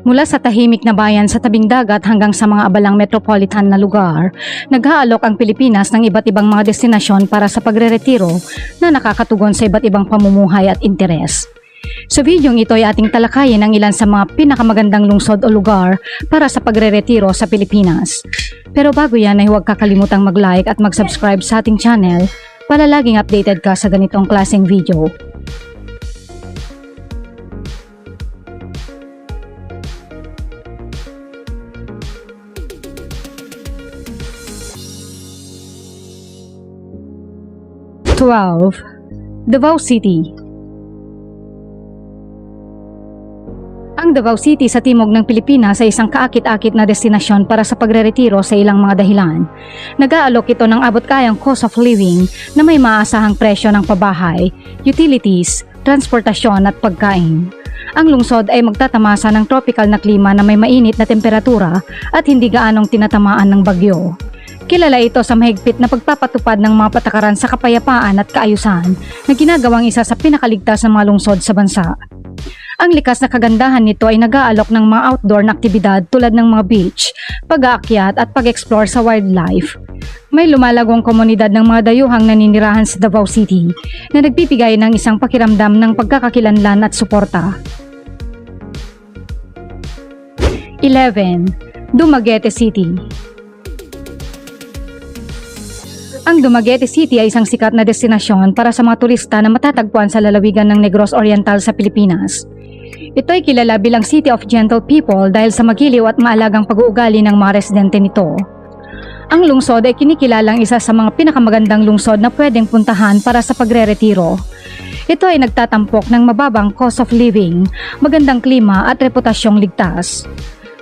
Mula sa tahimik na bayan sa tabing dagat hanggang sa mga abalang metropolitan na lugar, naghaalok ang Pilipinas ng iba't ibang mga destinasyon para sa pagreretiro na nakakatugon sa iba't ibang pamumuhay at interes. Sa videong ito ay ating talakayin ang ilan sa mga pinakamagandang lungsod o lugar para sa pagreretiro sa Pilipinas. Pero bago yan ay huwag kakalimutang mag-like at mag-subscribe sa ating channel para laging updated ka sa ganitong klaseng video. Twelve, Davao City Ang Davao City sa timog ng Pilipinas ay isang kaakit-akit na destinasyon para sa pagreretiro sa ilang mga dahilan. Nag-aalok ito ng abot kayang cost of living na may maasahang presyo ng pabahay, utilities, transportasyon at pagkain. Ang lungsod ay magtatamasa ng tropical na klima na may mainit na temperatura at hindi gaanong tinatamaan ng bagyo. Kilala ito sa mahigpit na pagpapatupad ng mga patakaran sa kapayapaan at kaayusan na ginagawang isa sa pinakaligtas ng mga lungsod sa bansa. Ang likas na kagandahan nito ay nag-aalok ng mga outdoor na aktibidad tulad ng mga beach, pag-aakyat at pag-explore sa wildlife. May lumalagong komunidad ng mga dayuhang naninirahan sa Davao City na nagbibigay ng isang pakiramdam ng pagkakakilanlan at suporta. 11. Dumaguete City Ang Dumaguete City ay isang sikat na destinasyon para sa mga turista na matatagpuan sa lalawigan ng Negros Oriental sa Pilipinas. Ito ay kilala bilang City of Gentle People dahil sa magiliw at maalagang pag-uugali ng mga residente nito. Ang lungsod ay kinikilalang isa sa mga pinakamagandang lungsod na pwedeng puntahan para sa pagre-retiro. Ito ay nagtatampok ng mababang cost of living, magandang klima at reputasyong ligtas.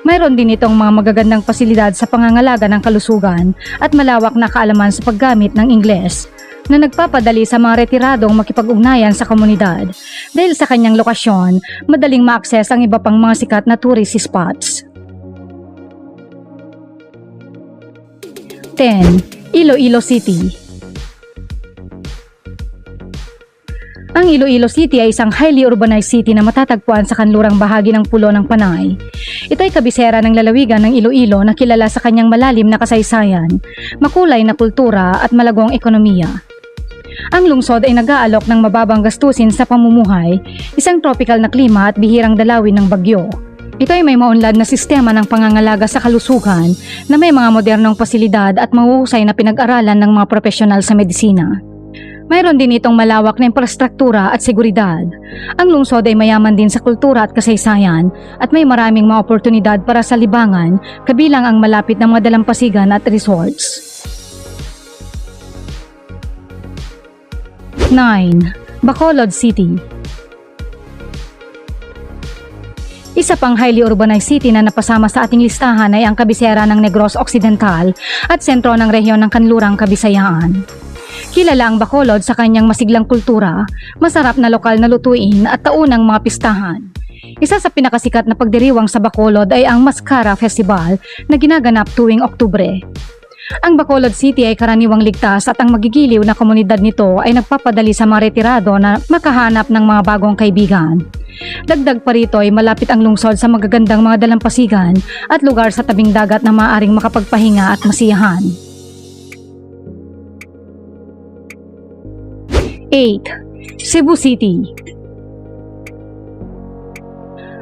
Mayroon din itong mga magagandang pasilidad sa pangangalaga ng kalusugan at malawak na kaalaman sa paggamit ng Ingles na nagpapadali sa mga retiradong makipag-ugnayan sa komunidad. Dahil sa kanyang lokasyon, madaling ma-access ang iba pang mga sikat na tourist spots. 10. Iloilo City Ang Iloilo City ay isang highly urbanized city na matatagpuan sa kanlurang bahagi ng pulo ng Panay. Ito ay kabisera ng lalawigan ng Iloilo na kilala sa kanyang malalim na kasaysayan, makulay na kultura at malagong ekonomiya. Ang lungsod ay nag-aalok ng mababang gastusin sa pamumuhay, isang tropical na klima at bihirang dalawin ng bagyo. Ito ay may maunlad na sistema ng pangangalaga sa kalusugan na may mga modernong pasilidad at mahuhusay na pinag-aralan ng mga profesional sa medisina. Mayroon din itong malawak na infrastruktura at seguridad. Ang lungsod ay mayaman din sa kultura at kasaysayan at may maraming mga oportunidad para sa libangan kabilang ang malapit na mga dalampasigan at resorts. 9. Bacolod City Isa pang highly urbanized city na napasama sa ating listahan ay ang kabisera ng Negros Occidental at sentro ng rehiyon ng Kanlurang Kabisayaan. Kilala ang Bacolod sa kanyang masiglang kultura, masarap na lokal na lutuin at taunang mga pistahan. Isa sa pinakasikat na pagdiriwang sa Bacolod ay ang Mascara Festival na ginaganap tuwing Oktubre. Ang Bacolod City ay karaniwang ligtas at ang magigiliw na komunidad nito ay nagpapadali sa mga retirado na makahanap ng mga bagong kaibigan. Dagdag pa rito ay malapit ang lungsod sa magagandang mga dalampasigan at lugar sa tabing dagat na maaaring makapagpahinga at masiyahan. 8. Cebu City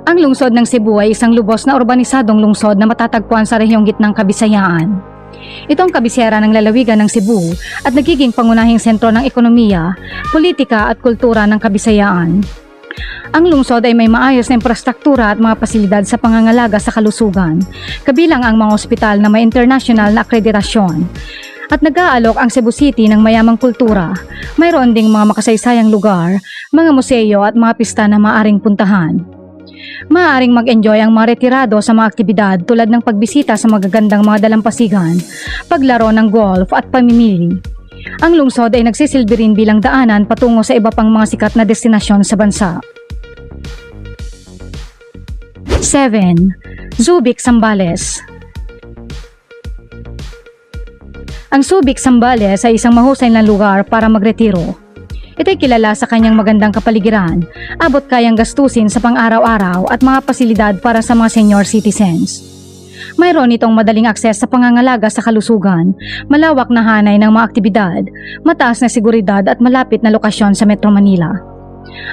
Ang lungsod ng Cebu ay isang lubos na urbanisadong lungsod na matatagpuan sa rehiyong gitnang Kabisayaan. Ito ang kabisera ng lalawigan ng Cebu at nagiging pangunahing sentro ng ekonomiya, politika at kultura ng Kabisayaan. Ang lungsod ay may maayos na infrastruktura at mga pasilidad sa pangangalaga sa kalusugan, kabilang ang mga ospital na may international na akreditasyon. At nag-aalok ang Cebu City ng mayamang kultura, mayroon ding mga makasaysayang lugar, mga museo at mga pista na maaring puntahan. Maaaring mag-enjoy ang mga retirado sa mga aktibidad tulad ng pagbisita sa magagandang mga dalampasigan, paglaro ng golf at pamimili. Ang lungsod ay nagsisilbi rin bilang daanan patungo sa iba pang mga sikat na destinasyon sa bansa. 7. Zubik Sambales Ang Subic Sambales ay isang mahusay na lugar para magretiro. Ito'y kilala sa kanyang magandang kapaligiran, abot kayang gastusin sa pang-araw-araw at mga pasilidad para sa mga senior citizens. Mayroon itong madaling akses sa pangangalaga sa kalusugan, malawak na hanay ng mga aktibidad, mataas na seguridad at malapit na lokasyon sa Metro Manila.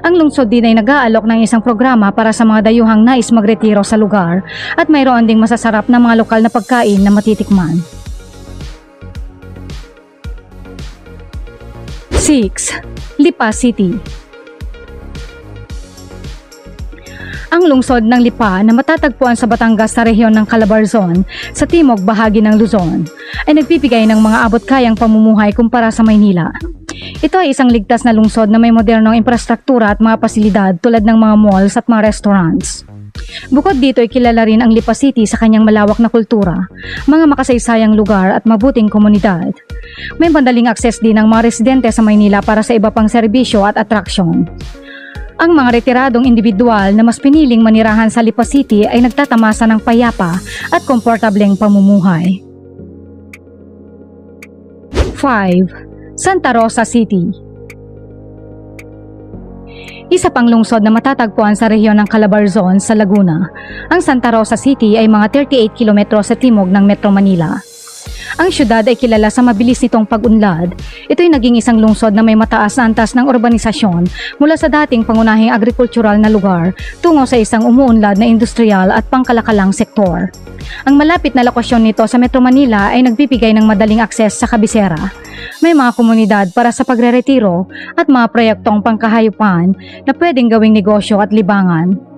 Ang lungsod din ay nag-aalok ng isang programa para sa mga dayuhang nais magretiro sa lugar at mayroon ding masasarap na mga lokal na pagkain na matitikman. 6. Lipa City Ang lungsod ng Lipa na matatagpuan sa Batangas sa rehiyon ng Calabarzon sa timog bahagi ng Luzon ay nagbibigay ng mga abot kayang pamumuhay kumpara sa Maynila. Ito ay isang ligtas na lungsod na may modernong infrastruktura at mga pasilidad tulad ng mga malls at mga restaurants. Bukod dito ay kilala rin ang Lipa City sa kanyang malawak na kultura, mga makasaysayang lugar at mabuting komunidad. May madaling akses din ang mga residente sa Maynila para sa iba pang serbisyo at atraksyon. Ang mga retiradong individual na mas piniling manirahan sa Lipa City ay nagtatamasa ng payapa at komportableng pamumuhay. 5. Santa Rosa City isa pang lungsod na matatagpuan sa rehiyon ng Calabarzon sa Laguna. Ang Santa Rosa City ay mga 38 kilometro sa timog ng Metro Manila. Ang syudad ay kilala sa mabilis nitong pag-unlad. Ito'y naging isang lungsod na may mataas na antas ng urbanisasyon mula sa dating pangunahing agrikultural na lugar tungo sa isang umuunlad na industrial at pangkalakalang sektor. Ang malapit na lokasyon nito sa Metro Manila ay nagbibigay ng madaling akses sa kabisera. May mga komunidad para sa pagreretiro at mga proyektong pangkahayupan na pwedeng gawing negosyo at libangan.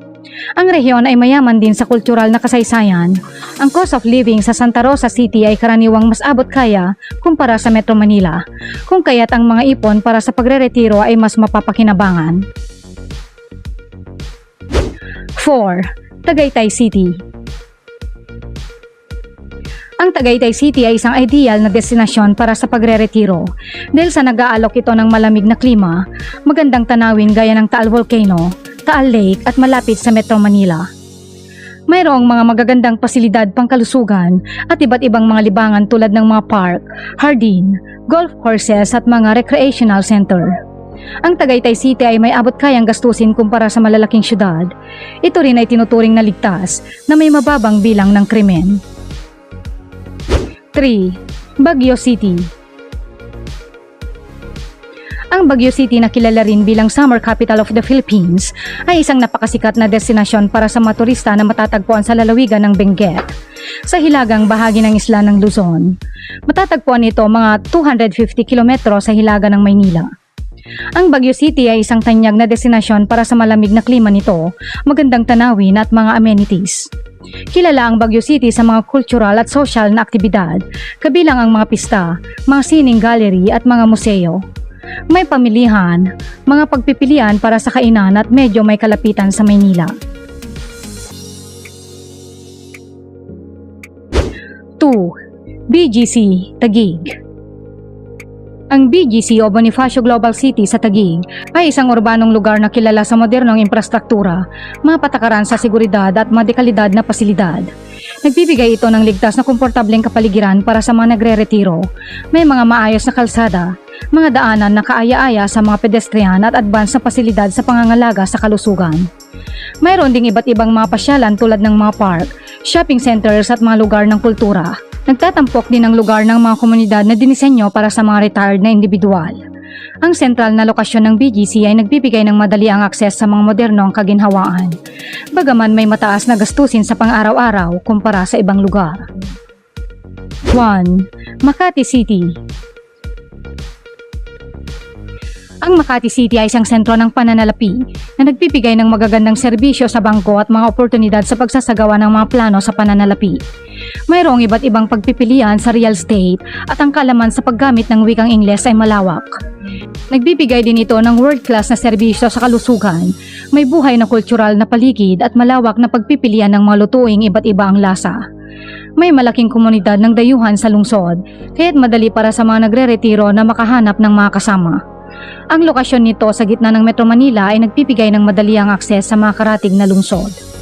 Ang rehiyon ay mayaman din sa kultural na kasaysayan. Ang cost of living sa Santa Rosa City ay karaniwang mas abot kaya kumpara sa Metro Manila, kung kaya't ang mga ipon para sa pagreretiro ay mas mapapakinabangan. 4. Tagaytay City ang Tagaytay City ay isang ideal na destinasyon para sa pagre-retiro dahil sa nag-aalok ito ng malamig na klima, magandang tanawin gaya ng Taal Volcano, Taal Lake at malapit sa Metro Manila. Mayroong mga magagandang pasilidad pangkalusugan at iba't ibang mga libangan tulad ng mga park, hardin, golf courses at mga recreational center. Ang Tagaytay City ay may abot kayang gastusin kumpara sa malalaking syudad. Ito rin ay tinuturing na ligtas na may mababang bilang ng krimen. 3. Baguio City Ang Baguio City na kilala rin bilang Summer Capital of the Philippines ay isang napakasikat na destinasyon para sa mga turista na matatagpuan sa lalawigan ng Benguet sa hilagang bahagi ng isla ng Luzon. Matatagpuan ito mga 250 kilometro sa hilaga ng Maynila. Ang Baguio City ay isang tanyag na destinasyon para sa malamig na klima nito, magandang tanawin at mga amenities. Kilala ang Baguio City sa mga cultural at social na aktibidad, kabilang ang mga pista, mga sining gallery at mga museo. May pamilihan, mga pagpipilian para sa kainan at medyo may kalapitan sa Maynila. 2. BGC, Taguig ang BGC o Bonifacio Global City sa Taguig ay isang urbanong lugar na kilala sa modernong infrastruktura, mga patakaran sa seguridad at medikalidad na pasilidad. Nagbibigay ito ng ligtas na komportableng kapaligiran para sa mga nagre-retiro. May mga maayos na kalsada, mga daanan na kaaya-aya sa mga pedestrian at advance na pasilidad sa pangangalaga sa kalusugan. Mayroon ding iba't ibang mga pasyalan tulad ng mga park, shopping centers at mga lugar ng kultura. Nagtatampok din ang lugar ng mga komunidad na dinisenyo para sa mga retired na individual. Ang sentral na lokasyon ng BGC ay nagbibigay ng madali ang akses sa mga modernong kaginhawaan. Bagaman may mataas na gastusin sa pang-araw-araw kumpara sa ibang lugar. 1. Makati City Ang Makati City ay isang sentro ng pananalapi na nagbibigay ng magagandang serbisyo sa bangko at mga oportunidad sa pagsasagawa ng mga plano sa pananalapi. Mayroong iba't ibang pagpipilian sa real estate at ang kalaman sa paggamit ng wikang Ingles ay malawak. Nagbibigay din ito ng world-class na serbisyo sa kalusugan, may buhay na kultural na paligid at malawak na pagpipilian ng mga lutuing iba't iba ang lasa. May malaking komunidad ng dayuhan sa lungsod, kaya't madali para sa mga nagre-retiro na makahanap ng mga kasama. Ang lokasyon nito sa gitna ng Metro Manila ay nagbibigay ng madaliang akses sa mga na lungsod.